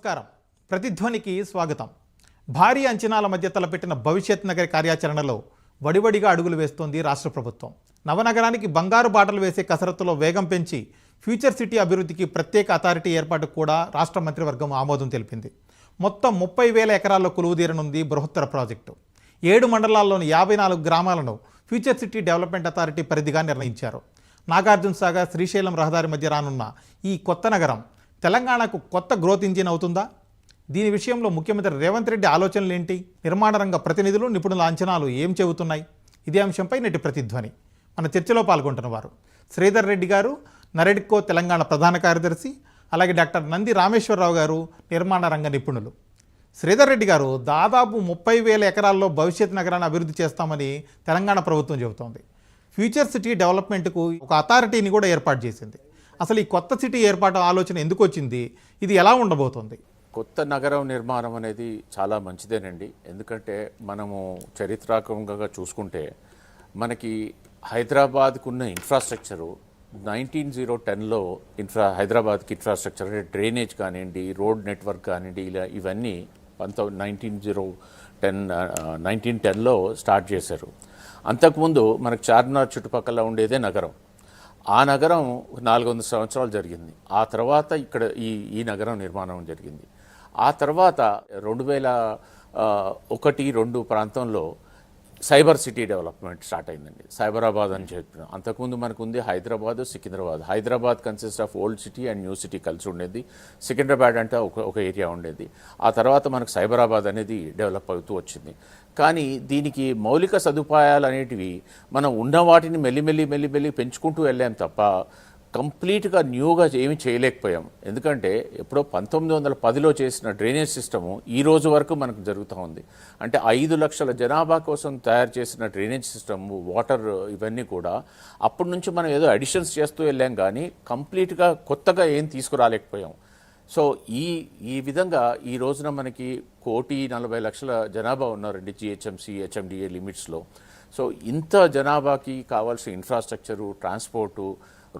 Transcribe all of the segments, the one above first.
నమస్కారం. ప్రతిధ్వనికి స్వాగతం. భారీ అంచనాల మధ్య తలపెట్టిన భవిష్యత్ నగరి కార్యాచరణలో వడివడిగా అడుగులు వేస్తోంది రాష్ట్ర ప్రభుత్వం. నవనగరానికి బంగారు బాటలు వేసే కసరత్తులో వేగం పెంచి ఫ్యూచర్ సిటీ అభివృద్ధికి ప్రత్యేక అథారిటీ ఏర్పాటుకు కూడా రాష్ట్ర మంత్రివర్గం ఆమోదం తెలిపింది. మొత్తం ముప్పై వేల ఎకరాల్లో కొలువుదీరనుంది బృహత్తర ప్రాజెక్టు. ఏడు మండలాల్లోని యాభై నాలుగు గ్రామాలను ఫ్యూచర్ సిటీ డెవలప్మెంట్ అథారిటీ పరిధిగా నిర్ణయించారు. నాగార్జున సాగర్ శ్రీశైలం రహదారి మధ్య రానున్న ఈ కొత్త నగరం తెలంగాణకు కొత్త గ్రోత్ ఇంజిన్ అవుతుందా? దీని విషయంలో ముఖ్యమంత్రి రేవంత్ రెడ్డి ఆలోచనలు ఏంటి? నిర్మాణ రంగ ప్రతినిధులు నిపుణుల అంచనాలు ఏం చెబుతున్నాయి? ఇదే అంశంపై నేటి ప్రతిధ్వని. మన చర్చలో పాల్గొంటున్న వారు శ్రీధర్ రెడ్డి గారు నరెడ్కో తెలంగాణ ప్రధాన కార్యదర్శి అలాగే డాక్టర్ నంది రామేశ్వరరావు గారు నిర్మాణ రంగ నిపుణులు. శ్రీధర్ రెడ్డి గారు దాదాపు ముప్పై వేల ఎకరాల్లో భవిష్యత్ నగరాన్ని అభివృద్ధి చేస్తామని తెలంగాణ ప్రభుత్వం చెబుతోంది. ఫ్యూచర్ సిటీ డెవలప్మెంట్కు ఒక అథారిటీని కూడా ఏర్పాటు చేసింది. అసలు ఈ కొత్త సిటీ ఏర్పాటు ఆలోచన ఎందుకు వచ్చింది? ఇది ఎలా ఉండబోతోంది? కొత్త నగరం నిర్మాణం అనేది చాలా మంచిదేనండి. ఎందుకంటే మనము చరిత్రాత్మకంగా చూసుకుంటే మనకి హైదరాబాద్కు ఉన్న ఇన్ఫ్రాస్ట్రక్చరు నైన్టీన్ జీరో టెన్లో ఇన్ఫ్రా హైదరాబాద్కి ఇన్ఫ్రాస్ట్రక్చర్ అంటే డ్రైనేజ్ కానివ్వండి రోడ్ నెట్వర్క్ కానివ్వండి ఇలా ఇవన్నీ పంతొమ్మిది నైన్టీన్ జీరో టెన్ నైన్టీన్ టెన్లో స్టార్ట్ చేశారు. అంతకుముందు మనకు చార్మినార్ చుట్టుపక్కల ఉండేదే నగరం. ఆ నగరం నాలుగు వందల సంవత్సరాలు జరిగింది. ఆ తర్వాత ఇక్కడ ఈ ఈ నగరం నిర్మాణం జరిగింది. ఆ తర్వాత రెండు వేల ఒకటి రెండు ప్రాంతంలో సైబర్ సిటీ డెవలప్మెంట్ స్టార్ట్ అయిందండి. సైబరాబాద్ అని చెప్పిన అంతకుముందు మనకు ఉంది Hyderabad Secunderabad. Hyderabad consist of old city and new city కలిసి ఉండేది. సికింద్రాబాద్ అంటే ఒక ఒక ఏరియా ఉండేది. ఆ తర్వాత మనకు సైబరాబాద్ అనేది డెవలప్ అవుతూ వచ్చింది. కానీ దీనికి మౌలిక సదుపాయాలు అనేటివి మనం ఉన్న వాటిని మెల్లిమెల్లి మెల్లిమెల్లి పెంచుకుంటూ వెళ్ళాం తప్ప కంప్లీట్గా న్యూగా ఏమీ చేయలేకపోయాం. ఎందుకంటే ఎప్పుడో పంతొమ్మిది వందల పదిలో చేసిన డ్రైనేజ్ సిస్టము ఈ రోజు వరకు మనకు జరుగుతూ ఉంది. అంటే ఐదు లక్షల జనాభా కోసం తయారు చేసిన డ్రైనేజ్ సిస్టమ్ వాటర్ ఇవన్నీ కూడా అప్పటి నుంచి మనం ఏదో అడిషన్స్ చేస్తూ వెళ్ళాం కానీ కంప్లీట్గా కొత్తగా ఏం తీసుకురాలేకపోయాం. సో ఈ ఈ విధంగా ఈ రోజున మనకి కోటి నలభై లక్షల జనాభా ఉన్నారండి జిహెచ్ఎంసీ హెచ్ఎండిఏ లిమిట్స్లో. సో ఇంత జనాభాకి కావాల్సిన ఇన్ఫ్రాస్ట్రక్చరు ట్రాన్స్పోర్టు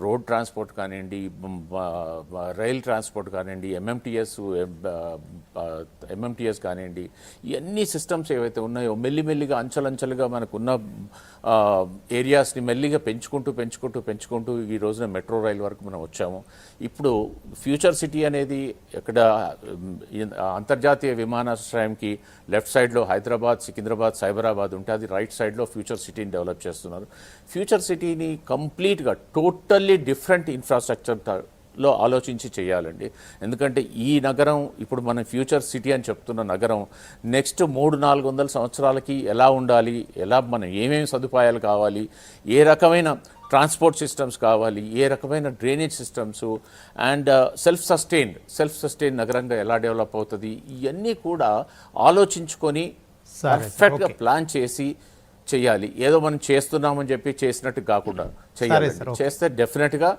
రోడ్ ట్రాన్స్పోర్ట్ కానివ్వండి రైల్ ట్రాన్స్పోర్ట్ కానివ్వండి ఎంఎంటీఎస్ ఎంఎంటీఎస్ కానివ్వండి ఇవన్నీ సిస్టమ్స్ ఏవైతే ఉన్నాయో మెల్లిమెల్లిగా అంచెలంచెలుగా మనకున్న ఏరియాస్ని మెల్లిగా పెంచుకుంటూ పెంచుకుంటూ పెంచుకుంటూ ఈ రోజున మెట్రో రైల్ వరకు మనం వచ్చాము. ఇప్పుడు ఫ్యూచర్ సిటీ అనేది ఇక్కడ అంతర్జాతీయ విమానాశ్రయంకి లెఫ్ట్ సైడ్లో హైదరాబాద్ సికింద్రాబాద్ సైబరాబాద్ ఉంటే అది రైట్ సైడ్లో ఫ్యూచర్ సిటీని డెవలప్ చేస్తున్నారు. ఫ్యూచర్ సిటీని కంప్లీట్గా టోటల్ టోటల్లీ డిఫరెంట్ ఇన్ఫ్రాస్ట్రక్చర్లో ఆలోచించి చేయాలండి. ఎందుకంటే ఈ నగరం ఇప్పుడు మన ఫ్యూచర్ సిటీ అని చెప్తున్న నగరం నెక్స్ట్ మూడు నాలుగు వందల సంవత్సరాలకి ఎలా ఉండాలి ఎలా మనం ఏమేమి సదుపాయాలు కావాలి ఏ రకమైన ట్రాన్స్పోర్ట్ సిస్టమ్స్ కావాలి ఏ రకమైన drainage systems and self sustained self sustain నగరంగా ఎలా డెవలప్ అవుతుంది ఇవన్నీ కూడా ఆలోచించుకొని పర్ఫెక్ట్గా ప్లాన్ చేసి చేయాలి. ఏదో మనం చేస్తున్నామని చెప్పి చేసినట్టు కాకుండా చేయాలి చేస్తే డెఫినెట్గా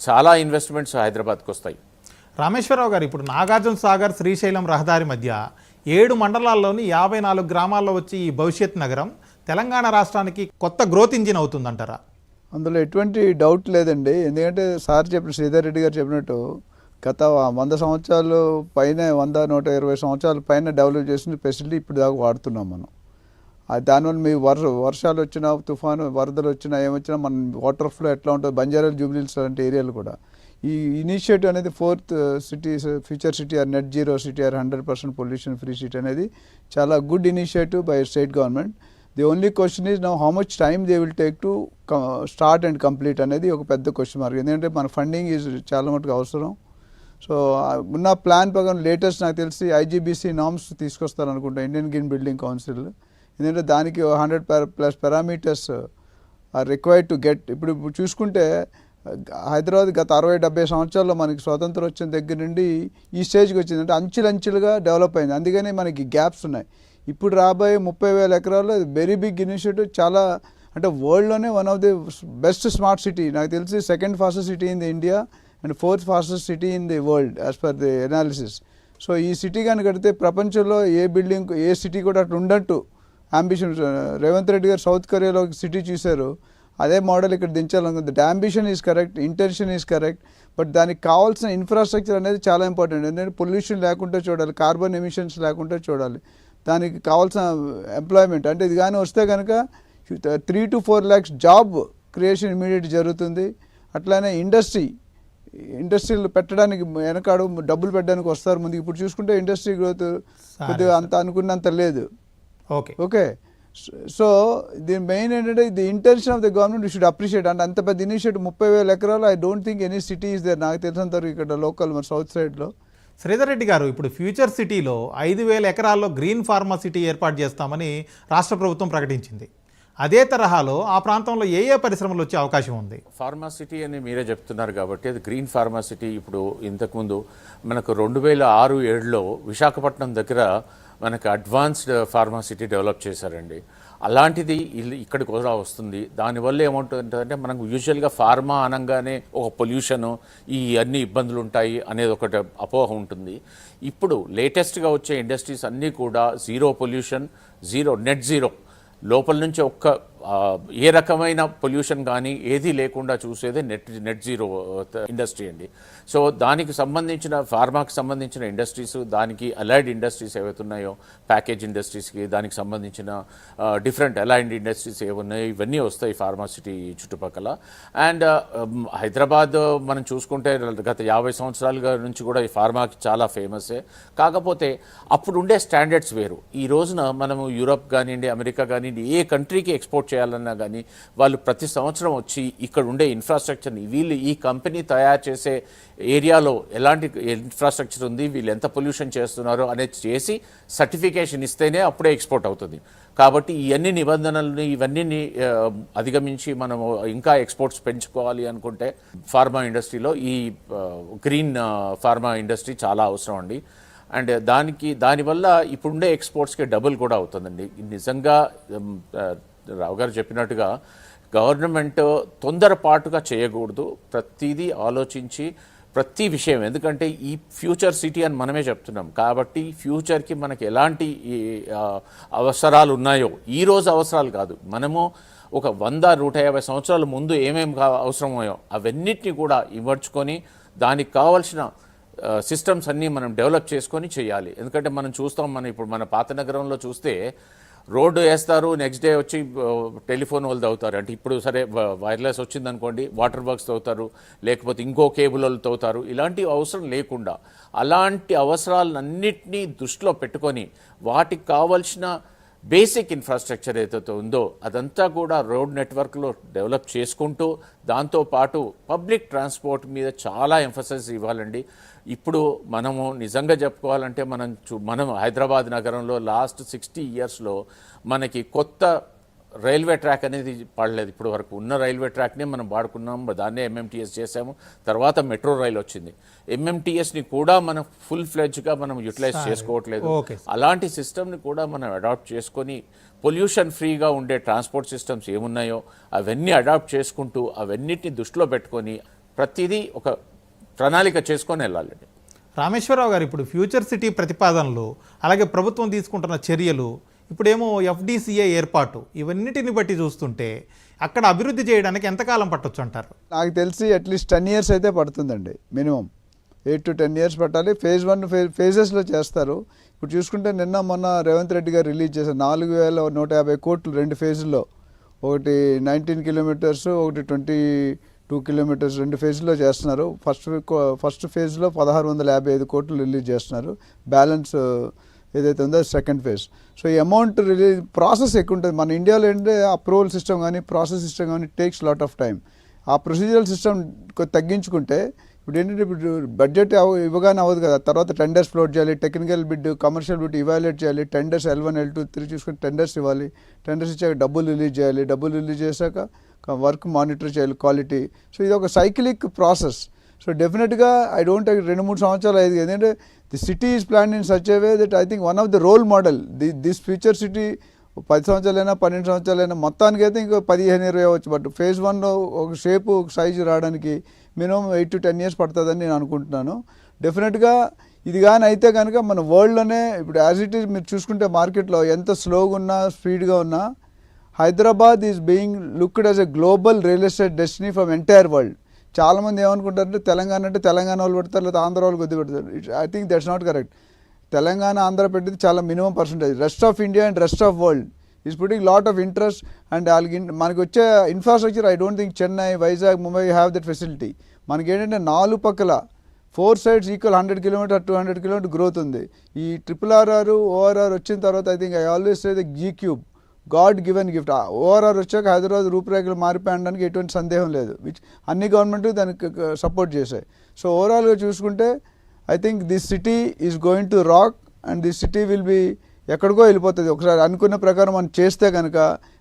చాలా ఇన్వెస్ట్మెంట్స్ హైదరాబాద్కి వస్తాయి. రామేశ్వరరావు గారు ఇప్పుడు నాగార్జున సాగర్ శ్రీశైలం రహదారి మధ్య ఏడు మండలాల్లోని యాభై నాలుగు గ్రామాల్లో వచ్చి ఈ భవిష్యత్ నగరం తెలంగాణ రాష్ట్రానికి కొత్త గ్రోత్ ఇంజిన్ అవుతుందంటారా? అందులో ఎటువంటి డౌట్ లేదండి. ఎందుకంటే సార్ చెప్పిన శ్రీధర్ రెడ్డి గారు చెప్పినట్టు గత వంద సంవత్సరాలు పైన వంద నూట ఇరవై సంవత్సరాల పైన డెవలప్ చేసిన ఫెసిలిటీ ఇప్పుడు దాకా వాడుతున్నాం మనం. దానివల్ల మీ వర్ష వర్షాలు వచ్చినా తుఫాను వరదలు వచ్చినా ఏమొచ్చినా మన వాటర్ ఫ్లో ఎట్లా ఉంటుంది? బంజారాలు జూబ్లీస్ లాంటి ఏరియాలు కూడా. ఈ ఇనిషియేటివ్ అనేది fourth city future city or net zero city are hundred percent pollution free city అనేది చాలా good initiative by state government. The only question is now how much time they will take to start and complete అనేది ఒక పెద్ద question mark. ఎందుకంటే మన funding is చాలా మటుకు అవసరం. సో ఉన్న ప్లాన్ ప్రకారం లేటెస్ట్ నాకు తెలిసి ఐజీబీసీ నామ్స్ తీసుకొస్తారు అనుకుంటా ఇండియన్ గ్రీన్ బిల్డింగ్ కౌన్సిల్. ఎందుకంటే దానికి hundred plus parameters are required to get ఇప్పుడు ఇప్పుడు చూసుకుంటే హైదరాబాద్ గత అరవై డెబ్బై సంవత్సరాల్లో మనకి స్వాతంత్రం వచ్చిన దగ్గర నుండి ఈ స్టేజ్కి వచ్చింది అంటే అంచులంచులుగా డెవలప్ అయింది. అందుకని మనకి గ్యాప్స్ ఉన్నాయి. ఇప్పుడు రాబోయే ముప్పై వేల ఎకరాల్లో వెరీ బిగ్ ఇనిషియేటివ్ చాలా అంటే వరల్డ్లోనే one of the best smart city నాకు తెలిసి second fastest city in the India and fourth fastest city in the world as per the analysis so ఈ సిటీ కానీ కడితే ప్రపంచంలో ఏ బిల్డింగ్ ఏ సిటీ కూడా అట్లా ఉండట్టు. అంబిషన్ రేవంత్ రెడ్డి గారు సౌత్ కొరియాలో ఒక సిటీ చూశారు. అదే మోడల్ ఇక్కడ దించాలనుకుంది. The ambition is correct intention is correct but దానికి కావాల్సిన ఇన్ఫ్రాస్ట్రక్చర్ అనేది చాలా ఇంపార్టెంట్ ఎందుకంటే పొల్యూషన్ లేకుండా చూడాలి కార్బన్ ఎమిషన్స్ లేకుండా చూడాలి. దానికి కావాల్సిన ఎంప్లాయ్మెంట్ అంటే ఇది కానీ వస్తే కనుక three to four lakhs job creation immediate జరుగుతుంది. అట్లానే ఇండస్ట్రీ ఇండస్ట్రీలు పెట్టడానికి వెనకాడు డబ్బులు పెట్టడానికి వస్తారు. ముందు ఇప్పుడు చూసుకుంటే ఇండస్ట్రీ గ్రోత్ కొద్దిగా అంత అనుకున్నంత లేదు. ఓకే ఓకే సో దీని మెయిన్ ఏంటంటే the intention of the government should appreciate అంటే అంత పెద్ద ఇనిషియేటివ్ ముప్పై వేల ఎకరాలు I don't think any city is there నాకు తెలిసినంత వరకు ఇక్కడ లోకల్ మన సౌత్ సైడ్లో శ్రీధర్ రెడ్డి గారు ఇప్పుడు ఫ్యూచర్ సిటీలో ఐదు వేల ఎకరాల్లో గ్రీన్ ఫార్మా సిటీ ఏర్పాటు చేస్తామని రాష్ట్ర ప్రభుత్వం ప్రకటించింది. అదే తరహాలో ఆ ప్రాంతంలో ఏ ఏ పరిశ్రమలు వచ్చే అవకాశం ఉంది? ఫార్మాసిటీ అని మీరే చెప్తున్నారు కాబట్టి అది గ్రీన్ ఫార్మాసిటీ ఇప్పుడు ఇంతకుముందు మనకు రెండు వేల ఆరు ఏడులో విశాఖపట్నం దగ్గర మనకు అడ్వాన్స్డ్ ఫార్మాసిటీ డెవలప్ చేశారండి. అలాంటిది ఇక్కడికి కూడా వస్తుంది. దానివల్ల ఏమంటుందంటే మనకు యూజువల్గా ఫార్మా అనగానే ఒక పొల్యూషన్ ఈ అన్ని ఇబ్బందులు ఉంటాయి అనేది ఒకటి అపోహ ఉంటుంది. ఇప్పుడు లేటెస్ట్గా వచ్చే ఇండస్ట్రీస్ అన్నీ కూడా zero pollution zero net zero లోపల నుంచి ఒక్క ఏ రకమైన పొల్యూషన్ కానీ ఏది లేకుండా చూసేదే నెట్ నెట్ జీరో ఇండస్ట్రీ అండి. సో దానికి సంబంధించిన ఫార్మాకి సంబంధించిన ఇండస్ట్రీస్ దానికి అలైడ్ ఇండస్ట్రీస్ ఏవైతే ఉన్నాయో ప్యాకేజ్ ఇండస్ట్రీస్కి దానికి సంబంధించిన డిఫరెంట్ అలైడ్ ఇండస్ట్రీస్ ఏమున్నాయో ఇవన్నీ వస్తాయి ఫార్మాసిటీ చుట్టుపక్కల. అండ్ హైదరాబాద్ మనం చూసుకుంటే గత యాభై సంవత్సరాలుగా నుంచి కూడా ఈ ఫార్మాకి చాలా ఫేమసే. కాకపోతే అప్పుడు ఉండే స్టాండర్డ్స్ వేరు. ఈ రోజున మనము యూరప్ కానివ్వండి అమెరికా కానివ్వండి ఏ కంట్రీకి ఎక్స్పోర్ట్ చేయాలన్నా కానీ వాళ్ళు ప్రతి సంవత్సరం వచ్చి ఇక్కడ ఉండే ఇన్ఫ్రాస్ట్రక్చర్ని వీళ్ళు ఈ కంపెనీ తయారు చేసే ఏరియాలో ఎలాంటి ఇన్ఫ్రాస్ట్రక్చర్ ఉంది వీళ్ళు ఎంత పొల్యూషన్ చేస్తున్నారో అనేది చేసి సర్టిఫికేషన్ ఇస్తేనే అప్పుడే ఎక్స్పోర్ట్ అవుతుంది. కాబట్టి ఇవన్నీ నిబంధనలని ఇవన్నీ అధిగమించి మనము ఇంకా ఎక్స్పోర్ట్స్ పెంచుకోవాలి అనుకుంటే ఫార్మా ఇండస్ట్రీలో ఈ గ్రీన్ ఫార్మా ఇండస్ట్రీ చాలా అవసరం అండి. అండ్ దానికి దానివల్ల ఇప్పుడుండే ఎక్స్పోర్ట్స్కి డబుల్ కూడా అవుతుందండి. నిజంగా రావు గారు చెప్పినట్టుగా గవర్నమెంట్ తొందరపాటుగా చేయకూడదు. ప్రతిదీ ఆలోచించి ప్రతి విషయం. ఎందుకంటే ఈ ఫ్యూచర్ సిటీ అని మనమే చెప్తున్నాం. కాబట్టి ఫ్యూచర్కి మనకి ఎలాంటి అవసరాలు ఉన్నాయో ఈ రోజు అవసరాలు కాదు. మనము ఒక వంద నూట యాభై సంవత్సరాల ముందు ఏమేమి కా- అవసరమయ్యో అవన్నిటిని కూడా ఇమర్చుకొని దానికి కావాల్సిన సిస్టమ్స్ అన్నీ మనం డెవలప్ చేసుకొని చేయాలి. ఎందుకంటే మనం చూస్తాం మనం ఇప్పుడు మన పాత నగరంలో చూస్తే రోడ్డు వేస్తారు నెక్స్ట్ డే వచ్చి టెలిఫోన్ వాళ్ళు తవ్వుతారు. అంటే ఇప్పుడు సరే వైర్లెస్ వచ్చిందనుకోండి వాటర్ వర్క్స్ తవ్వుతారు లేకపోతే ఇంకో కేబుల్ వాళ్ళు తవ్వుతారు. ఇలాంటి అవసరం లేకుండా అలాంటి అవసరాలన్నింటినీ దృష్టిలో పెట్టుకొని వాటికి కావాల్సిన బేసిక్ ఇన్ఫ్రాస్ట్రక్చర్ ఏదైతే ఉందో అదంతా కూడా రోడ్ నెట్వర్క్లో డెవలప్ చేసుకుంటూ దాంతోపాటు పబ్లిక్ ట్రాన్స్పోర్ట్ మీద చాలా ఎంఫసైజ్ ఇవ్వాలండి. ఇప్పుడు మనము నిజంగా చెప్పుకోవాలంటే మనం చూ- మనం హైదరాబాద్ నగరంలో లాస్ట్ సిక్స్టీ ఇయర్స్లో మనకి కొత్త రైల్వే ట్రాక్ అనేది పడలేదు. ఇప్పుడు వరకు ఉన్న రైల్వే ట్రాక్నే మనం వాడుకున్నాం దాన్నే ఎంఎంటీఎస్ చేసాము తర్వాత మెట్రో రైల్ వచ్చింది. ఎంఎంటీఎస్ని కూడా మనం ఫుల్ ఫ్లెడ్జ్గా మనం యూటిలైజ్ చేసుకోవట్లేదు. అలాంటి సిస్టమ్ని కూడా మనం అడాప్ట్ చేసుకొని పొల్యూషన్ ఫ్రీగా ఉండే ట్రాన్స్పోర్ట్ సిస్టమ్స్ ఏమున్నాయో అవన్నీ అడాప్ట్ చేసుకుంటూ అవన్నిటిని దృష్టిలో పెట్టుకొని ప్రతిదీ ఒక ప్రణాళిక చేసుకొని వెళ్ళాలండి రామేశ్వరరావు గారు ఇప్పుడు ఫ్యూచర్ సిటీ ప్రతిపాదనలు అలాగే ప్రభుత్వం తీసుకుంటున్న చర్యలు ఇప్పుడేమో ఎఫ్డిసిఏ ఏర్పాటు ఇవన్నిటిని బట్టి చూస్తుంటే అక్కడ అభివృద్ధి చేయడానికి ఎంతకాలం పట్టొచ్చు అంటారు? నాకు తెలిసి అట్లీస్ట్ టెన్ ఇయర్స్ అయితే పడుతుందండి minimum. Eight to ten years పట్టాలి. ఫేజ్ వన్ ఫే ఫేజెస్లో చేస్తారు. ఇప్పుడు చూసుకుంటే నిన్న మొన్న రేవంత్ రెడ్డి గారు రిలీజ్ చేశారు. నాలుగు వేల నూట యాభై కోట్లు రెండు ఫేజుల్లో. ఒకటి నైన్టీన్ కిలోమీటర్స్ ఒకటి ట్వంటీ టూ కిలోమీటర్స్ రెండు ఫేజ్లో చేస్తున్నారు. ఫస్ట్ ఫస్ట్ ఫేజ్లో పదహారు వందల యాభై ఐదు కోట్లు రిలీజ్ చేస్తున్నారు. బ్యాలెన్స్ ఏదైతే ఉందో సెకండ్ ఫేజ్. సో ఈ అమౌంట్ రిలీజ్ ప్రాసెస్ ఎక్కువ ఉంటుంది మన ఇండియాలో ఏంటంటే అప్రూవల్ సిస్టమ్ కానీ ప్రాసెస్ సిస్టమ్ కానీ టేక్స్ లాట్ ఆఫ్ టైం ఆ ప్రొసీజరల్ సిస్టమ్ తగ్గించుకుంటే ఇప్పుడు ఏంటంటే ఇప్పుడు బడ్జెట్ ఇవ్వగానే అవ్వదు కదా. తర్వాత టెండర్స్ ఫ్లోట్ చేయాలి technical bid commercial bid evaluate చేయాలి tenders L one L two three చూసుకుని టెండర్స్ ఇవ్వాలి. టెండర్స్ ఇచ్చాక డబ్బులు రిలీజ్ చేయాలి. డబ్బులు రిలీజ్ చేశాక వర్క్ మానిటర్ చేయాలి క్వాలిటీ సో ఇది ఒక సైక్లిక్ ప్రాసెస్ సో డెఫినెట్గా ఐ డోంట్ రెండు మూడు సంవత్సరాలు అయింది ఏంటంటే the city is plan in such way that I think one of the role model the this future city పది సంవత్సరాలైనా పన్నెండు సంవత్సరాలైనా మొత్తానికి అయితే ఇంకో పదిహేను ఇరవై అవ్వచ్చు. బట్ ఫేజ్ వన్లో ఒక షేపు ఒక సైజు రావడానికి minimum eight to ten years పడుతుందని నేను అనుకుంటున్నాను. డెఫినెట్గా ఇది కానీ అయితే కనుక మన వరల్డ్లోనే ఇప్పుడు యాజ్ ఇట్ ఈస్ మీరు చూసుకుంటే మార్కెట్లో ఎంత స్లోగా ఉన్నా స్పీడ్గా ఉన్నా Hyderabad is being looked as a global real estate destiny from entire world చాలామంది ఏమనుకుంటారంటే తెలంగాణ అంటే తెలంగాణ వాళ్ళు పెడతారు లేదా ఆంధ్ర వాళ్ళు కొద్ది పెడతారు. I think that's not correct Telangana Andhra పెట్టింది చాలా minimum percentage rest of India and rest of world is putting lot of interest and వాళ్ళకి మనకు మనకి వచ్చే infrastructure I don't think Chennai Vizag Mumbai have that facility మనకి ఏంటంటే నాలుగు పక్కల four sides equal hundred kilometre two hundred kilometre growth ఉంది. ఈ ట్రిపుల్ ఆర్ఆర్ ఓఆర్ఆర్ వచ్చిన తర్వాత I think I always say the G cube god given gift overall వచ్చాక హైదరాబాద్ రూపురేఖలు మారిపోయడానికి ఎటువంటి సందేహం లేదు. విచ్ అన్ని గవర్నమెంట్ దానికి సపోర్ట్ చేశాయి. సో ఓవరాల్గా చూసుకుంటే I think this city is going to rock and this city will be ఎక్కడికో వెళ్ళిపోతుంది. ఒకసారి అనుకున్న ప్రకారం మనం చేస్తే కనుక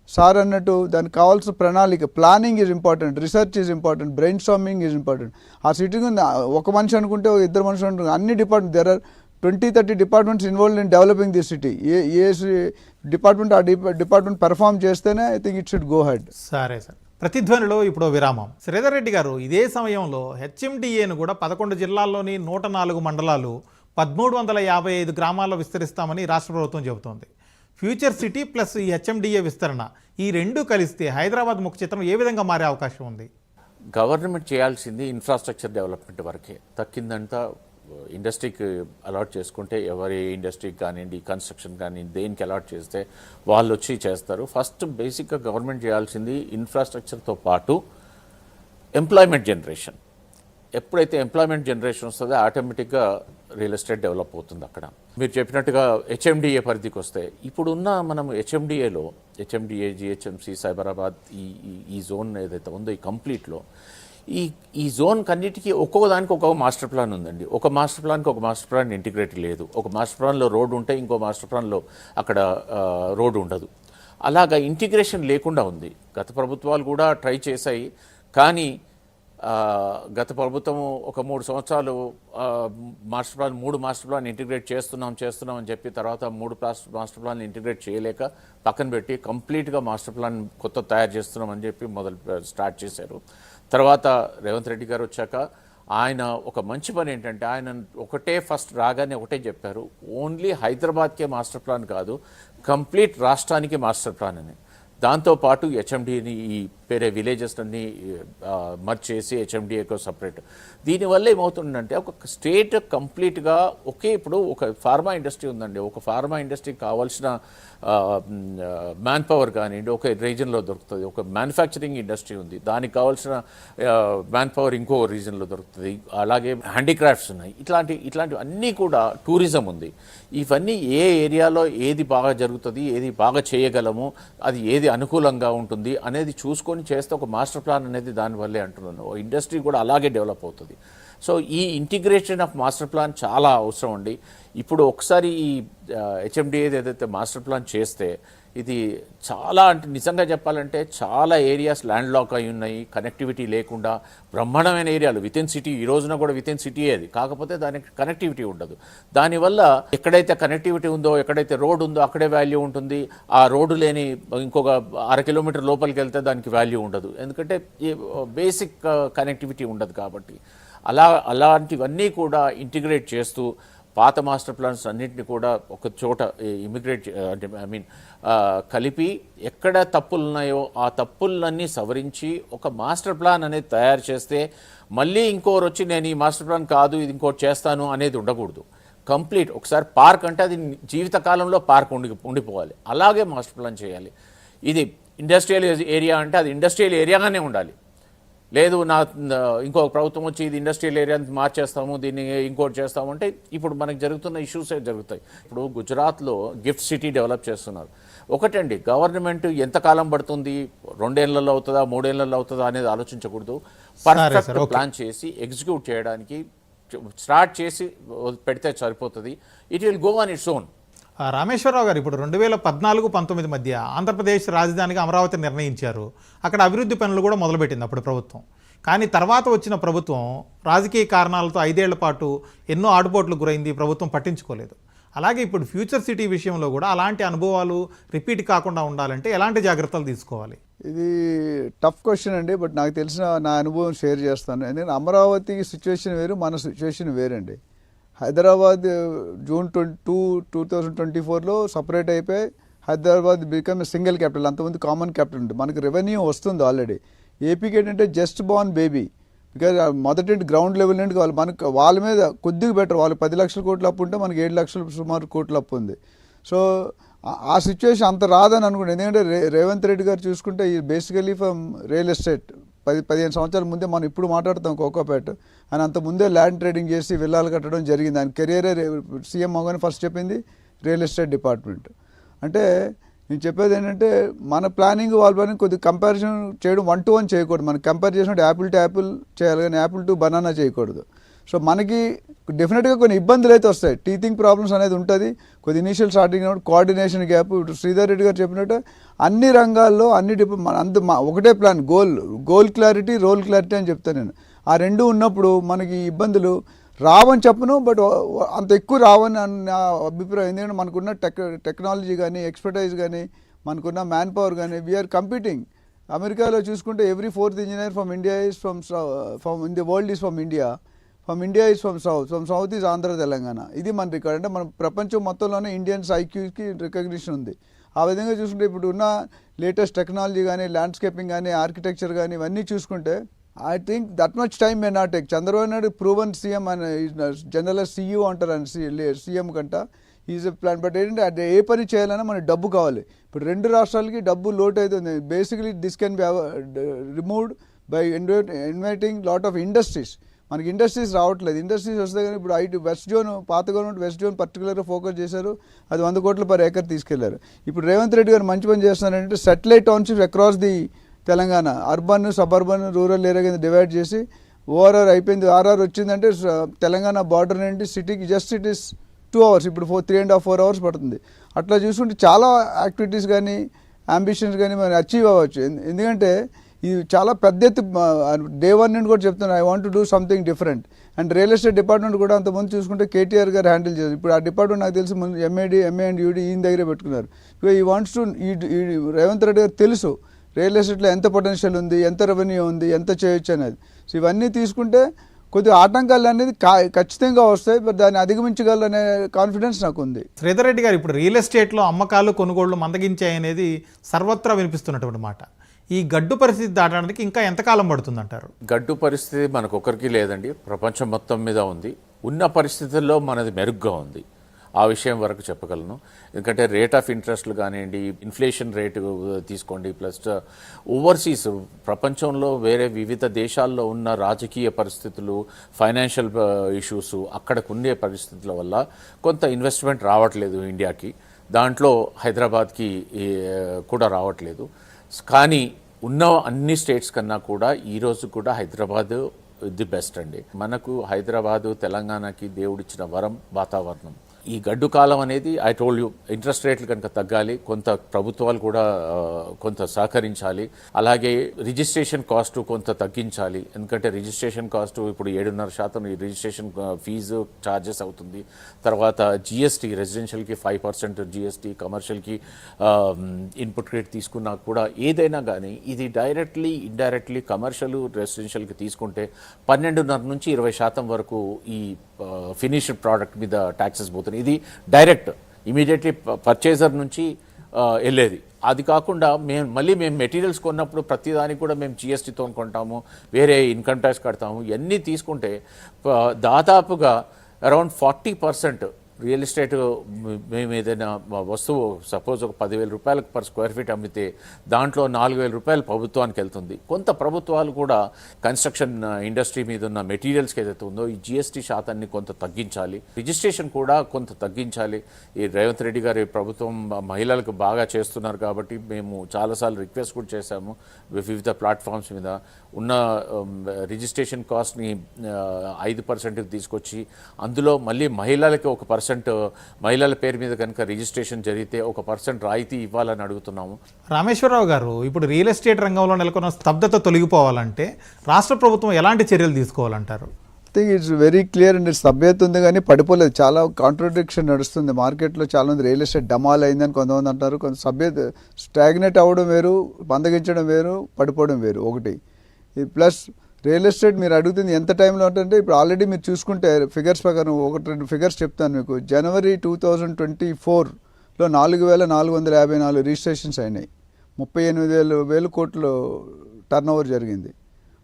సార్ అన్నట్టు దానికి కావాల్సిన ప్రణాళిక planning is important research is important brainstorming is important. ఆ సిటీ ఒక మనిషి అనుకుంటే ఒక ఇద్దరు మనుషులు అనుకుంటే అన్ని department there are twenty thirty departments involve in developing this city. ఏ ఏ డిపార్ట్మెంట్ ఆ డిపార్ట్మెంట్ పెర్ఫామ్ చేస్తేనే I think it should go head. సరే సార్. ప్రతిధ్వనిలో ఇప్పుడు విరామం. శ్రీధర్ రెడ్డి గారు ఇదే సమయంలో హెచ్ఎండిఏను కూడా పదకొండు జిల్లాల్లోని నూట నాలుగు మండలాలు పదమూడు వందల యాభై ఐదు గ్రామాల్లో విస్తరిస్తామని రాష్ట్ర ప్రభుత్వం చెబుతోంది. ఫ్యూచర్ సిటీ ప్లస్ ఈ హెచ్ఎండిఏ విస్తరణ ఈ రెండు కలిస్తే హైదరాబాద్ ముఖ చిత్రం ఏ విధంగా మారే అవకాశం ఉంది? గవర్నమెంట్ చేయాల్సింది ఇన్ఫ్రాస్ట్రక్చర్ డెవలప్మెంట్ వరకే. తక్కిందంతా ఇండస్ట్రీకి అలాట్ చేసుకుంటే ఎవరి ఇండస్ట్రీకి కానివ్వండి కన్స్ట్రక్షన్ కానివ్వండి దేనికి అలాట్ చేస్తే వాళ్ళు వచ్చి చేస్తారు. ఫస్ట్ బేసిక్గా గవర్నమెంట్ చేయాల్సింది ఇన్ఫ్రాస్ట్రక్చర్తో పాటు ఎంప్లాయ్మెంట్ జనరేషన్. ఎప్పుడైతే ఎంప్లాయ్మెంట్ జనరేషన్ వస్తుందో ఆటోమేటిక్గా రియల్ ఎస్టేట్ డెవలప్ అవుతుంది అక్కడ. మీరు చెప్పినట్టుగా హెచ్ఎండిఏ పరిధికి వస్తే ఇప్పుడున్న మనం హెచ్ఎండిఏలో హెచ్ఎండిఏ జిహెచ్ఎంసి సైబరాబాద్ ఈ ఈ- ఈ జోన్ ఏదైతే ఉందో ఈ కంప్లీట్లో ఈ ఈ జోన్ కన్నిటికీ ఒక్కొక్క దానికి ఒక్కొక్క మాస్టర్ ప్లాన్ ఉందండి. ఒక మాస్టర్ ప్లాన్కి ఒక మాస్టర్ ప్లాన్ ఇంటిగ్రేట్ లేదు. ఒక మాస్టర్ ప్లాన్లో రోడ్డు ఉంటే ఇంకో మాస్టర్ ప్లాన్లో అక్కడ రోడ్డు ఉండదు. అలాగా ఇంటిగ్రేషన్ లేకుండా ఉంది. గత ప్రభుత్వాలు కూడా ట్రై చేశాయి. కానీ గత ప్రభుత్వం ఒక మూడు సంవత్సరాలు మాస్టర్ ప్లాన్ మూడు మాస్టర్ ప్లాన్ ఇంటిగ్రేట్ చేస్తున్నాం చేస్తున్నాం అని చెప్పి తర్వాత మూడు ప్లాస్ మాస్టర్ ప్లాన్ ఇంటిగ్రేట్ చేయలేక పక్కన పెట్టి కంప్లీట్గా మాస్టర్ ప్లాన్ కొత్త తయారు చేస్తున్నాం అని చెప్పి మొదలు స్టార్ట్ చేశారు. తర్వాత రేవంత్ రెడ్డి గారు వచ్చాక ఆయన ఒక మంచి పని ఏంటంటే ఆయన ఒకటే ఫస్ట్ రాగానే ఒకటే చెప్పారు ఓన్లీ హైదరాబాద్కే మాస్టర్ ప్లాన్ కాదు కంప్లీట్ రాష్ట్రానికి మాస్టర్ ప్లాన్ అని. దాంతోపాటు హెచ్ఎండిని ఈ వేరే విలేజెస్ అన్ని మర్చ్ చేసి హెచ్ఎండిఏకో సపరేట్ దీనివల్ల ఏమవుతుందంటే ఒక స్టేట్ కంప్లీట్గా ఒకే ఇప్పుడు ఒక ఫార్మా ఇండస్ట్రీ ఉందండి. ఒక ఫార్మా ఇండస్ట్రీకి కావాల్సిన మ్యాన్ పవర్ కానివ్వండి ఒక రీజన్లో దొరుకుతుంది. ఒక మ్యానుఫ్యాక్చరింగ్ ఇండస్ట్రీ ఉంది. దానికి కావాల్సిన మ్యాన్ పవర్ ఇంకో రీజన్లో దొరుకుతుంది. అలాగే హ్యాండీక్రాఫ్ట్స్ ఉన్నాయి. ఇట్లాంటి ఇట్లాంటివి అన్నీ కూడా టూరిజం ఉంది. ఇవన్నీ ఏ ఏరియాలో ఏది బాగా జరుగుతుంది ఏది బాగా చేయగలము అది ఏది అనుకూలంగా ఉంటుంది అనేది చూసుకొని చేస్తే ఒక మాస్టర్ ప్లాన్ అనేది దానివల్లే అంటున్నాను. ఇండస్ట్రీ కూడా అలాగే డెవలప్ అవుతుంది. సో ఈ ఇంటిగ్రేషన్ ఆఫ్ మాస్టర్ ప్లాన్ చాలా అవసరం అండి. ఇప్పుడు ఒకసారి ఈ హెచ్ఎండిఏ ఏదైతే మాస్టర్ ప్లాన్ చేస్తే ఇది చాలా అంటే నిజంగా చెప్పాలంటే చాలా ఏరియాస్ ల్యాండ్ లాక్ అయి ఉన్నాయి కనెక్టివిటీ లేకుండా బ్రహ్మాండమైన ఏరియాలు వితిన్ సిటీ ఈ రోజున కూడా విత్ ఇన్ సిటీ అది. కాకపోతే దానికి కనెక్టివిటీ ఉండదు. దానివల్ల ఎక్కడైతే కనెక్టివిటీ ఉందో ఎక్కడైతే రోడ్ ఉందో అక్కడే వాల్యూ ఉంటుంది. ఆ రోడ్డు లేని ఇంకొక అర కిలోమీటర్ లోపలికి వెళ్తే దానికి వాల్యూ ఉండదు. ఎందుకంటే బేసిక్ కనెక్టివిటీ ఉండదు కాబట్టి. అలా అలాంటివన్నీ కూడా ఇంటిగ్రేట్ చేస్తూ పాత మాస్టర్ ప్లాన్స్ అన్నింటినీ కూడా ఒక చోట ఇమిగ్రేట్ అంటే ఐ మీన్ కలిపి ఎక్కడ తప్పులు ఉన్నాయో ఆ తప్పులన్నీ సవరించి ఒక మాస్టర్ ప్లాన్ అనేది తయారు చేస్తే మళ్ళీ ఇంకోరు వచ్చి నేను ఈ మాస్టర్ ప్లాన్ కాదు ఇది ఇంకోటి చేస్తాను అనేది ఉండకూడదు. కంప్లీట్ ఒకసారి పార్క్ అంటే అది జీవితకాలంలో పార్క్ ఉండి ఉండిపోవాలి. అలాగే మాస్టర్ ప్లాన్ చేయాలి. ఇది ఇండస్ట్రియల్ ఏరియా అంటే అది ఇండస్ట్రియల్ ఏరియాగానే ఉండాలి. లేదు నా ఇంకో ప్రభుత్వం వచ్చి ఇది ఇండస్ట్రియల్ ఏరియా మార్చేస్తాము దీన్ని ఇంకోటి చేస్తాము అంటే ఇప్పుడు మనకు జరుగుతున్న ఇష్యూస్ జరుగుతాయి. ఇప్పుడు గుజరాత్లో గిఫ్ట్ సిటీ డెవలప్ చేస్తున్నారు. ఒకటండి గవర్నమెంట్ ఎంతకాలం పడుతుంది? రెండేళ్ళలో అవుతుందా మూడేళ్ళలో అవుతుందా అనేది ఆలోచించకూడదు. పర్ఫెక్ట్ ప్లాన్ చేసి ఎగ్జిక్యూట్ చేయడానికి స్టార్ట్ చేసి పెడితే సరిపోతుంది. It will go on its own Rameshwar Rao గారు ఇప్పుడు రెండు వేల పద్నాలుగు పంతొమ్మిది మధ్య ఆంధ్రప్రదేశ్ రాజధానిగా అమరావతి నిర్ణయించారు. అక్కడ అభివృద్ధి పనులు కూడా మొదలుపెట్టింది అప్పుడు ప్రభుత్వం. కానీ తర్వాత వచ్చిన ప్రభుత్వం రాజకీయ కారణాలతో ఐదేళ్ళ పాటు ఎన్నో ఆడుపోట్లు గురైంది ప్రభుత్వం పట్టించుకోలేదు. అలాగే ఇప్పుడు ఫ్యూచర్ సిటీ విషయంలో కూడా అలాంటి అనుభవాలు రిపీట్ కాకుండా ఉండాలంటే ఎలాంటి జాగ్రత్తలు తీసుకోవాలి? ఇది టఫ్ క్వశ్చన్ అండి బట్ నాకు తెలిసిన నా అనుభవం షేర్ చేస్తాను. ఎందుకంటే అమరావతి సిచ్యువేషన్ వేరు మన సిచ్యువేషన్ వేరండి. Hyderabad June twenty two two thousand twenty ఫోర్లో సపరేట్ అయిపోయి హైదరాబాద్ బికమ్ సింగిల్ క్యాపిటల్ అంతకుముందు కామన్ క్యాపిటల్ ఉంటుంది మనకి రెవెన్యూ వస్తుంది ఆల్రెడీ ఏపీకి ఏంటంటే జస్ట్ బాన్ బేబీ బికాజ్ మొదటి గ్రౌండ్ లెవెల్ నుండి వాళ్ళు మనకు వాళ్ళ మీద కొద్దిగా బెటర్ వాళ్ళు పది లక్షల కోట్ల అప్పు ఉంటే మనకి ఏడు లక్షల సుమారు కోట్ల అప్పు ఉంది. సో ఆ- సిచ్యువేషన్ అంత రాదని అనుకుంటే ఎందుకంటే రే రేవంత్ రెడ్డి గారు చూసుకుంటే ఈ బేసికలీ ఫ్రమ్ రియల్ ఎస్టేట్ పది పదిహేను సంవత్సరాల ముందే మనం ఇప్పుడు మాట్లాడుతాం కోకోపేట. ఆయన అంత ముందే ల్యాండ్ ట్రేడింగ్ చేసి విల్లాలు కట్టడం జరిగింది. ఆయన కెరియరే సీఎం అవగానే ఫస్ట్ చెప్పింది రియల్ ఎస్టేట్ డిపార్ట్మెంట్. అంటే నేను చెప్పేది ఏంటంటే మన ప్లానింగ్ వాళ్ళ ప్లానింగ్ కొద్దిగా కంపారిజన్ చేయడం వన్ టు వన్ చేయకూడదు. మనం కంపేర్ చేసినట్టు యాపిల్ టు యాపిల్ చేయాలి కానీ యాపిల్ టు బనానా చేయకూడదు. సో మనకి డెఫినెట్గా కొన్ని ఇబ్బందులు అయితే వస్తాయి. టీతింగ్ ప్రాబ్లమ్స్ అనేది ఉంటుంది. కొద్ది ఇనీషియల్ స్టార్టింగ్ కోఆర్డినేషన్ గ్యాప్ ఇప్పుడు శ్రీధర్ రెడ్డి గారు చెప్పినట్టు అన్ని రంగాల్లో అన్ని మన అంత మా ఒకటే plan goal goal clarity role clarity అని చెప్తాను నేను. ఆ రెండు ఉన్నప్పుడు మనకి ఇబ్బందులు రావని చెప్పను బట్ అంత ఎక్కువ రావని నా అభిప్రాయం. ఎందుకంటే మనకున్న టెక్ టెక్నాలజీ కానీ ఎక్స్పర్టైజ్ కానీ మనకున్న మ్యాన్ పవర్ కానీ వీఆర్ కంపీటింగ్ అమెరికాలో చూసుకుంటే every fourth engineer from India is from from in the world is from India from India is from south from south is Andhra Telangana ఇది మన record అంటే మన ప్రపంచం మొత్తంలోనే ఇండియన్స్ ఐక్యూకి రికగ్నిషన్ ఉంది. ఆ విధంగా చూసుకుంటే ఇప్పుడు ఉన్న లేటెస్ట్ టెక్నాలజీ కానీ ల్యాండ్స్కేపింగ్ కానీ ఆర్కిటెక్చర్ కానీ ఇవన్నీ చూసుకుంటే I think that much time may not take Chandrababu Naidu proven CM అని జనరల్ సీఈఓ అంటారు అని సీఎం కంట. ఈజ్ ఎ ప్లాన్ బట్ ఏంటంటే అది ఏ పని చేయాలన్నా మనకి డబ్బు కావాలి. ఇప్పుడు రెండు రాష్ట్రాలకి డబ్బు లోటు అవుతుంది basically this can be removed by inviting lot of industries మనకి ఇండస్ట్రీస్ రావట్లేదు. ఇండస్ట్రీస్ వస్తే కానీ ఇప్పుడు ఐటీ వెస్ట్ జోన్ పాత గవర్నమెంట్ వెస్ట్ జోన్ పర్టికులర్గా ఫోకస్ చేశారు. అది వంద కోట్ల పర్ ఏకర్ తీసుకెళ్ళారు. ఇప్పుడు రేవంత్ రెడ్డి గారు మంచి పని చేస్తున్నారంటే satellite townships across the Telangana urban suburban rural area కింద డివైడ్ చేసి ఓఆర్ఆర్ అయిపోయింది. ఆర్ఆర్ వచ్చిందంటే తెలంగాణ బార్డర్ నుండి సిటీకి just it is two hours ఇప్పుడు four three and half four hours పడుతుంది. అట్లా చూసుకుంటే చాలా యాక్టివిటీస్ కానీ అంబిషన్స్ కానీ మనం అచీవ్ అవ్వచ్చు. ఎందు- ఎందుకంటే ఇది చాలా పెద్ద ఎత్తు డే వన్ నుండి కూడా చెప్తున్నాను I want to do something different and real estate department కూడా అంతకుముందు చూసుకుంటే కేటీఆర్ గారు హ్యాండిల్ చేశారు. ఇప్పుడు ఆ డిపార్ట్మెంట్ నాకు తెలిసి ముందు ఎంఏడి ఎంఏ అండ్ యూడి ఈయన దగ్గరే పెట్టుకున్నారు. ఈ వాంట్స్ టు ఈ రేవంత్ రెడ్డి గారు తెలుసు రియల్ ఎస్టేట్లో ఎంత పొటెన్షియల్ ఉంది ఎంత రెవెన్యూ ఉంది ఎంత చేయొచ్చు అనేది. సో ఇవన్నీ తీసుకుంటే కొద్దిగా ఆటంకాలు అనేది కా- ఖచ్చితంగా వస్తాయి బట్ దాన్ని అధిగమించగలనే కాన్ఫిడెన్స్ నాకు ఉంది. శ్రీధర్ రెడ్డి గారు ఇప్పుడు రియల్ ఎస్టేట్లో అమ్మకాలు కొనుగోళ్ళు మందగించాయనేది సర్వత్రా వినిపిస్తున్నటువంటి మాట. ఈ గడ్డు పరిస్థితి దాటడానికి ఇంకా ఎంతకాలం పడుతుందంటారు? గడ్డు పరిస్థితి మనకొకరికి లేదండి. ప్రపంచం మొత్తం మీద ఉంది. ఉన్న పరిస్థితుల్లో మనది మెరుగ్గా ఉంది. ఆ విషయం వరకు చెప్పగలను. ఎందుకంటే రేట్ ఆఫ్ ఇంట్రెస్ట్లు కానివ్వండి ఇన్ఫ్లేషన్ రేటు తీసుకోండి ప్లస్ ఓవర్సీస్ ప్రపంచంలో వేరే వివిధ దేశాల్లో ఉన్న రాజకీయ పరిస్థితులు ఫైనాన్షియల్ ఇష్యూస్ అక్కడికి ఉండే పరిస్థితుల వల్ల కొంత ఇన్వెస్ట్మెంట్ రావట్లేదు ఇండియాకి. దాంట్లో హైదరాబాద్కి కూడా రావట్లేదు. కానీ ఉన్న అన్ని స్టేట్స్ కన్నా కూడా ఈరోజు కూడా హైదరాబాద్ ది బెస్ట్ అండి. మనకు హైదరాబాదు తెలంగాణకి దేవుడిచ్చిన వరం వాతావరణం. ఈ గడ్డు కాలం అనేది ఐ టోల్డ్ యూ ఇంట్రెస్ట్ రేట్లు కనుక తగ్గాలి కొంత ప్రభుత్వాలు కూడా కొంత సహకరించాలి. అలాగే రిజిస్ట్రేషన్ కాస్ట్ కొంత తగ్గించాలి. ఎందుకంటే రిజిస్ట్రేషన్ కాస్ట్ ఇప్పుడు ఏడున్నర శాతం ఈ రిజిస్ట్రేషన్ ఫీజు ఛార్జెస్ అవుతుంది. తర్వాత జిఎస్టీ రెసిడెన్షియల్కి ఫైవ్ పర్సెంట్ జిఎస్టీ కమర్షియల్కి ఇన్పుట్ రేట్ తీసుకున్నా కూడా ఏదైనా కానీ ఇది డైరెక్ట్లీ ఇండైరెక్ట్లీ కమర్షియల్ రెసిడెన్షియల్కి తీసుకుంటే పన్నెండున్నర నుంచి ఇరవై శాతం వరకు ఈ ఫినిష్డ్ ప్రోడక్ట్ మీద ట్యాక్సెస్ పోతున్నాయి. ఇది డైరెక్ట్ ఇమీడియట్లీ పర్చేజర్ నుంచి వెళ్ళేది. అది కాకుండా మేము మళ్ళీ మేము మెటీరియల్స్ కొన్నప్పుడు ప్రతిదానికి కూడా మేము జిఎస్టీతో కొంటాము వేరే ఇన్కమ్ ట్యాక్స్ కడతాము ఇవన్నీ తీసుకుంటే ప- దాదాపుగా around forty percent real estate మేము ఏదైనా వస్తువు సపోజ్ ఒక పదివేల రూపాయలకు పర్ స్క్వేర్ ఫీట్ అమ్మితే దాంట్లో నాలుగు వేల రూపాయలు ప్రభుత్వానికి వెళ్తుంది. కొంత ప్రభుత్వాలు కూడా కన్స్ట్రక్షన్ ఇండస్ట్రీ మీద ఉన్న మెటీరియల్స్కి ఏదైతే ఉందో ఈ జిఎస్టీ శాతాన్ని కొంత తగ్గించాలి. రిజిస్ట్రేషన్ కూడా కొంత తగ్గించాలి. ఈ రేవంత్ రెడ్డి గారి ప్రభుత్వం మహిళలకు బాగా చేస్తున్నారు కాబట్టి మేము చాలాసార్లు రిక్వెస్ట్ కూడా చేశాము. వివిధ ప్లాట్ఫామ్స్ మీద ఉన్న రిజిస్ట్రేషన్ కాస్ట్ని ఐదు పర్సెంట్కి తీసుకొచ్చి అందులో మళ్ళీ మహిళలకి ఒక పర్సెంట్ మహిళల పేరు మీద కనుక రిజిస్ట్రేషన్ జరిగితే ఒక పర్సెంట్ రాయితీ ఇవ్వాలని అడుగుతున్నాము. రామేశ్వరరావు గారు ఇప్పుడు రియల్ ఎస్టేట్ రంగంలో నెలకొన్న స్తబ్దత తొలగిపోవాలంటే రాష్ట్ర ప్రభుత్వం ఎలాంటి చర్యలు తీసుకోవాలంటారు? Think it's very clear and సభ్యత ఉంది కానీ పడిపోలేదు. చాలా కాంట్రడిక్షన్ నడుస్తుంది. మార్కెట్లో చాలా మంది రియల్ ఎస్టేట్ డమాల్ అయిందని కొంతమంది అంటారు కొంత సభ్యత స్టాగ్నేట్ అవ్వడం వేరు మందగించడం వేరు పడిపోవడం వేరు. ఒకటి. ప్లస్ రియల్ ఎస్టేట్ మీరు అడుగుతుంది ఎంత టైంలో అంటే ఇప్పుడు ఆల్రెడీ మీరు చూసుకుంటే ఫిగర్స్ ప్రకారం ఒకటి రెండు ఫిగర్స్ చెప్తాను మీకు. జనవరి టూ థౌజండ్ ట్వంటీ ఫోర్లో నాలుగు వేల నాలుగు వందల యాభై నాలుగు రిజిస్ట్రేషన్స్ అయినాయి. ముప్పై ఎనిమిది వేలు వేలు కోట్లు టర్న్ ఓవర్ జరిగింది.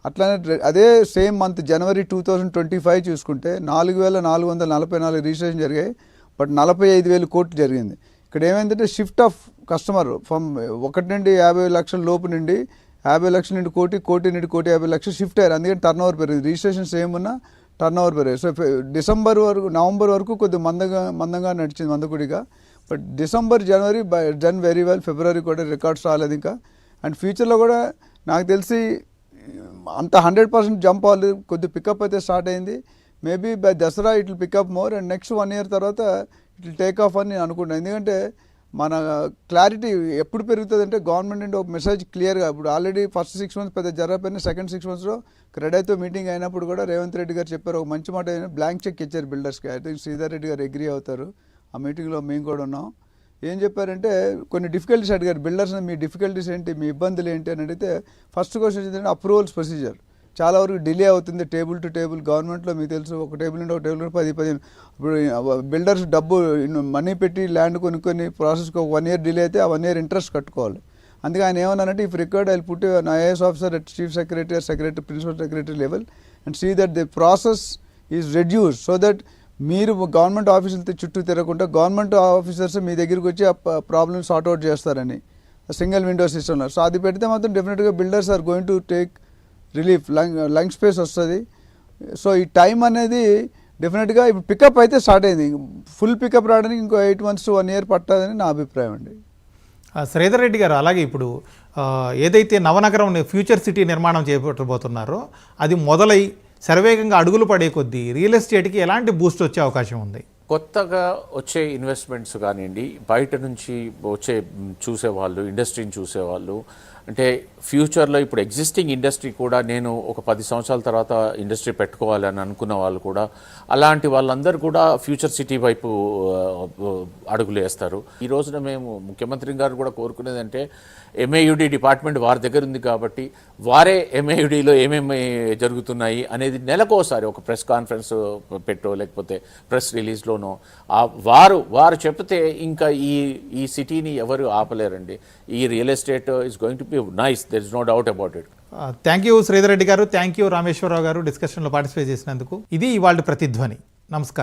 అట్లానే అదే same month January two thousand twenty five చూసుకుంటే నాలుగు వేల నాలుగు వందల నలభై నాలుగు రిజిస్ట్రేషన్ జరిగాయి బట్ నలభై ఐదు వేలు కోట్లు జరిగింది. ఇక్కడ ఏమైందంటే షిఫ్ట్ ఆఫ్ కస్టమర్ ఫ్రమ్ ఒకటి నుండి యాభై లక్షల లోపు నుండి యాభై లక్షల నుండి కోటి కోటి నుండి కోటి యాభై లక్షలు షిఫ్ట్ అయ్యారు. అందుకని టర్న్ ఓవర్ పెరిగింది రిజిస్ట్రేషన్ సేమ్ ఉన్నా టర్న్ ఓవర్ పెరిగింది సో డిసెంబర్ వరకు నవంబర్ వరకు కొద్దిగా మందంగా మందంగా నడిచింది మందకుడిగా. But December January done very well ఫిబ్రవరి కూడా రికార్డ్స్ రాలేదు ఇంకా. అండ్ ఫ్యూచర్లో కూడా నాకు తెలిసి అంత హండ్రెడ్ పర్సెంట్ జంప్ అవ్వాలి కొద్ది పికప్ అయితే స్టార్ట్ అయింది. Maybe by Dasara it will pick up more and next one year తర్వాత ఇట్ విల్ టేక్ ఆఫ్ అని నేను అనుకుంటాను ఎందుకంటే మన క్లారిటీ ఎప్పుడు పెరుగుతుంది అంటే గవర్నమెంట్ నుండి ఒక మెసేజ్ క్లియర్గా ఇప్పుడు ఆల్రెడీ ఫస్ట్ సిక్స్ మంత్స్ పెద్ద జరగపోయిన సెకండ్ సిక్స్ మంత్స్లో క్రెడైతో మీటింగ్ అయినప్పుడు కూడా రేవంత్ రెడ్డి గారు చెప్పారు ఒక మంచి మాట బ్లాంక్ చెక్ ఇచ్చారు బిల్డర్స్కి ఐ థింక్ శ్రీధర్ రెడ్డి గారు అగ్రీ అవుతారు. ఆ మీటింగ్లో మేము కూడా ఉన్నాం. ఏం చెప్పారంటే కొన్ని డిఫికల్టీస్ అడిగారు. బిల్డర్స్ మీ డిఫికల్టీస్ ఏంటి? మీ ఇబ్బందులు ఏంటి? అని అడిగితే ఫస్ట్ క్వశ్చన్ ఏంటంటే అప్రూవల్స్ ప్రొసీజర్ చాలా వరకు డిలే అవుతుంది టేబుల్ టు టేబుల్. గవర్నమెంట్లో మీకు తెలుసు ఒక టేబుల్ నుండి ఒక టేబుల్ నుండి పది పదిహేను. ఇప్పుడు బిల్డర్స్ డబ్బు మనీ పెట్టి ల్యాండ్ కొనుక్కొని ప్రాసెస్కి ఒక వన్ ఇయర్ డిలే అయితే ఆ వన్ ఇయర్ ఇంట్రెస్ట్ కట్టుకోవాలి. అందుకే ఆయన ఏమన్నారంటే if record I put an IAS officer at chief secretary secretary principal secretary level and see that the process is reduce so that మీరు గవర్నమెంట్ ఆఫీసులతో చుట్టూ తిరగకుండా గవర్నమెంట్ ఆఫీసర్స్ మీ దగ్గరికి వచ్చి ఆ ప్రాబ్లమ్ సార్ట్అవుట్ చేస్తారని. సింగిల్ విండో సిస్టంలో సో అది పెడితే మాత్రం డెఫినెట్గా builders are going to take relief lung lung space వస్తుంది. సో ఈ టైం అనేది డెఫినెట్గా ఇప్పుడు పికప్ అయితే స్టార్ట్ అయింది. ఫుల్ పికప్ రావడానికి ఇంకో eight months to one year పట్టదని నా అభిప్రాయం అండి. ఆ, శ్రీధర్ రెడ్డి గారు అలాగే ఇప్పుడు ఏదైతే నవనగరం ఫ్యూచర్ సిటీ నిర్మాణం చేపట్టబోతున్నారో అది మొదలై శరవేగంగా అడుగులు పడే కొద్దీ రియల్ ఎస్టేట్కి ఎలాంటి బూస్ట్ వచ్చే అవకాశం ఉంది? కొత్తగా వచ్చే ఇన్వెస్ట్మెంట్స్ కానివ్వండి బయట నుంచి వచ్చే చూసేవాళ్ళు ఇండస్ట్రీని చూసేవాళ్ళు అంటే ఫ్యూచర్లో ఇప్పుడు ఎగ్జిస్టింగ్ ఇండస్ట్రీ కూడా నేను ఒక పది సంవత్సరాల తర్వాత ఇండస్ట్రీ పెట్టుకోవాలని అనుకున్న వాళ్ళు కూడా అలాంటి వాళ్ళందరూ కూడా ఫ్యూచర్ సిటీ వైపు అడుగులు వేస్తారు. ఈ రోజున మేము ముఖ్యమంత్రి గారు కూడా కోరుకునేది అంటే ఎంఏయుడి డిపార్ట్మెంట్ వారి దగ్గర ఉంది కాబట్టి వారే ఎంఏయుడిలో ఏమేమి జరుగుతున్నాయి అనేది నెలకోసారి ఒక ప్రెస్ కాన్ఫరెన్స్ పెట్టో లేకపోతే ప్రెస్ రిలీజ్లోనో వారు వారు చెప్తే ఇంకా ఈ ఈ సిటీని ఎవరు ఆపలేరండి. ఈ real estate is going to be nice there is no doubt about it thank you Sridhar Reddy గారు థ్యాంక్ యూ రామేశ్వరరావు గారు డిస్కషన్లో పార్టిసిపేట్ చేసినందుకు. ఇది ఇవాళ ప్రతిధ్వని. నమస్కారం.